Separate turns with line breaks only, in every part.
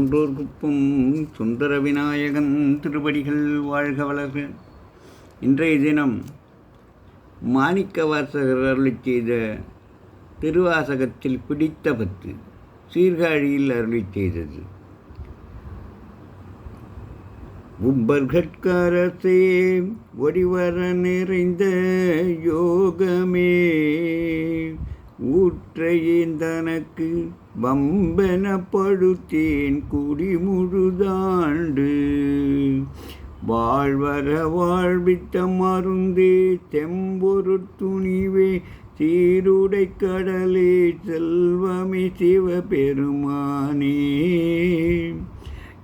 குன்றூர் குப்பம் சுந்தர விநாயகன் திருவடிகள் வாழ்க வளர்க. இன்றைய தினம் மாணிக்க வாசகர் அருளி செய்த திருவாசகத்தில் பிடித்த பத்து சீர்காழியில் அருளி செய்தது. உம்பர்கட்கரசே ஒடிவர நிறைந்த யோகமே ஊற்றையேந்தனக்கு வம்பென படுத்தேன் குடி முழுதாண்டு வாழ்வர வாழ்வித்த மருந்தே தெம்பொரு துணிவே சீருடை கடலே செல்வமே சிவபெருமானே.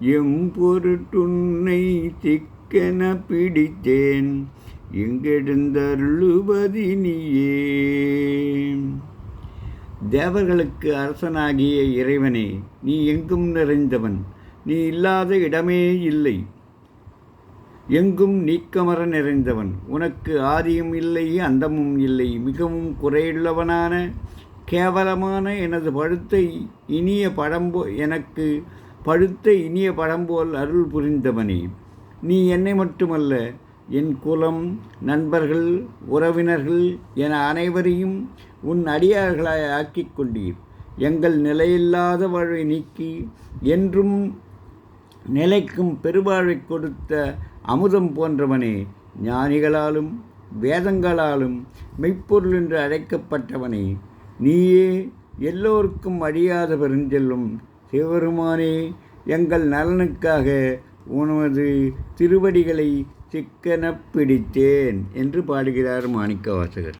எம் பொருட்டுன்னை சிக்கன பிடித்தேன் இங்கெடுந்தருளுபதினியே தேவர்களுக்கு அரசனாகிய இறைவனே நீ எங்கும் நிறைந்தவன் நீ இல்லாத இடமே இல்லை. எங்கும் நீக்கமர நிறைந்தவன் உனக்கு ஆதியும் இல்லை அந்தமும் இல்லை மிகவும் குறையுள்ளவனான கேவலமான எனது பழுத்த இனிய படம்போ எனக்கு பழுத்த இனிய படம்போல் அருள் புரிந்தவனே. நீ என்னை மட்டுமல்ல என் குலம் நண்பர்கள் உறவினர்கள் என அனைவரையும் உன் அடியார்களாய் ஆக்கிக் கொண்டீர். எங்கள் நிலையில்லாத வாழ்வை நீக்கி என்றும் நிலைக்கும் பெருவாழ்வை கொடுத்த அமுதம் போன்றவனே ஞானிகளாலும் வேதங்களாலும் மெய்ப்பொருள் என்று அழைக்கப்பட்டவனே நீயே எல்லோருக்கும் அழியாத பெருஞ்செல்லும் சிவபெருமானே எங்கள் நலனுக்காக உனது திருவடிகளை சிக்கனப் பிடித்தேன் என்று பாடுகிறார் மாணிக்கவாசகர்.